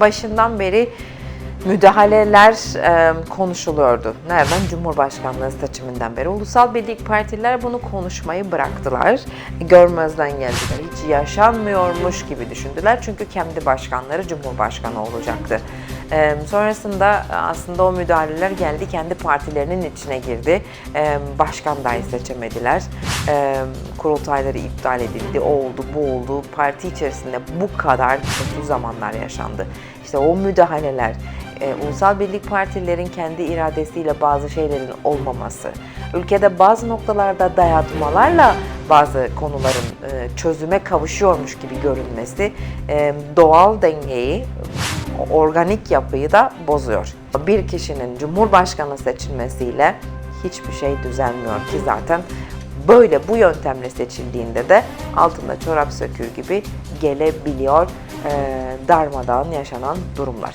Başından beri müdahaleler e, konuşuluyordu. Nereden? Cumhurbaşkanlığı seçiminden beri. Ulusal Birlik Partiler bunu konuşmayı bıraktılar. Görmezden geldiler. Hiç yaşanmıyormuş gibi düşündüler. Çünkü kendi başkanları Cumhurbaşkanı olacaktı. E, sonrasında aslında o müdahaleler geldi kendi partilerinin içine girdi. E, başkan dahi seçemediler. E, kurultayları iptal edildi. O oldu, bu oldu. Parti içerisinde bu kadar kötü zamanlar yaşandı. İşte o müdahaleler, e, ulusal birlik partilerin kendi iradesiyle bazı şeylerin olmaması, ülkede bazı noktalarda dayatmalarla bazı konuların e, çözüme kavuşuyormuş gibi görünmesi e, doğal dengeyi, organik yapıyı da bozuyor. Bir kişinin cumhurbaşkanı seçilmesiyle hiçbir şey düzelmiyor ki zaten böyle bu yöntemle seçildiğinde de altında çorap söküğü gibi gelebiliyor e, darmadağın yaşanan durumlar.